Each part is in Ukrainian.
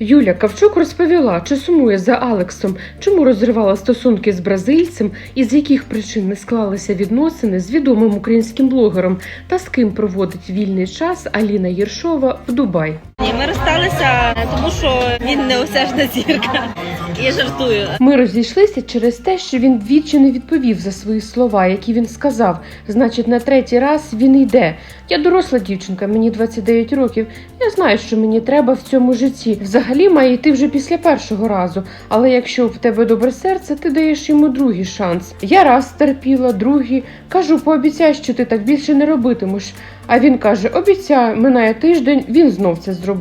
Юля Кавчук розповіла, чи сумує за Алексом, чому розривала стосунки з бразильцем і з яких причин не склалися відносини з відомим українським блогером та з ким проводить вільний час Аліна Єршова в Дубай. Ні, ми розсталися, тому що він не неосяжна зірка. Я жартую. Ми розійшлися через те, що він двічі не відповів за свої слова, які він сказав. Значить, на третій раз він йде. Я доросла дівчинка, мені 29 років. Я знаю, що мені треба в цьому житті. Взагалі має йти вже після першого разу. Але якщо в тебе добре серце, ти даєш йому другий шанс. Я раз терпіла, другий. Кажу, пообіцяй, що ти так більше не робитимеш. А він каже: обіцяю, минає тиждень, він знов це зробив.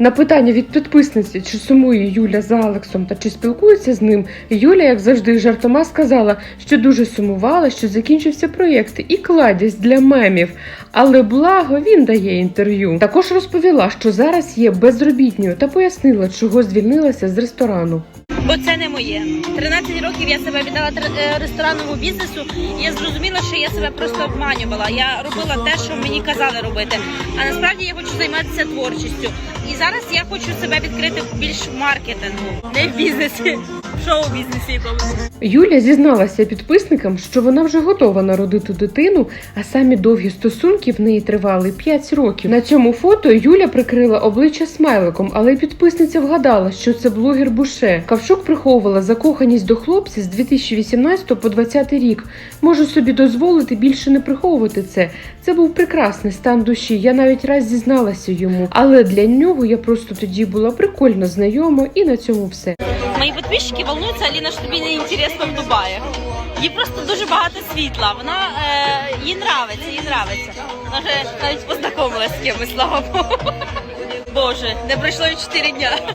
На питання від підписниці, чи сумує Юля за Алексом та чи спілкується з ним, Юля, як завжди, жартома сказала, що дуже сумувала, що закінчився проєкт і кладість для мемів. Але благо він дає інтерв'ю. Також розповіла, що зараз є безробітньою та пояснила, чого звільнилася з ресторану. Бо це не моє. 13 років я себе віддала е, ресторанному бізнесу, і я зрозуміла, що я себе просто обманювала. Я робила те, що мені казали робити. А насправді я хочу займатися творчістю. І зараз я хочу себе відкрити більш в маркетингу, не в бізнесі, шоу-бізнесі. Юля зізналася підписникам, що вона вже готова народити дитину, а самі довгі стосунки в неї тривали 5 років. На цьому фото Юля прикрила обличчя смайликом, але підписниця вгадала, що це блогер Буше. Кавчук приховувала закоханість до хлопця з 2018 по 2020 рік. Можу собі дозволити більше не приховувати це. Це був прекрасний стан душі. Я навіть раз зізналася йому, але для нього я просто тоді була прикольно знайома, і на цьому все. Мої підписчики волнуються, Аліна, що тобі не інтересно в Дубаї. Їй просто дуже багато світла. Вона е, їй нравиться, їй нравиться. Вона вже навіть познайомилася з кимось, слава Богу. Боже, не пройшло і 4 дня.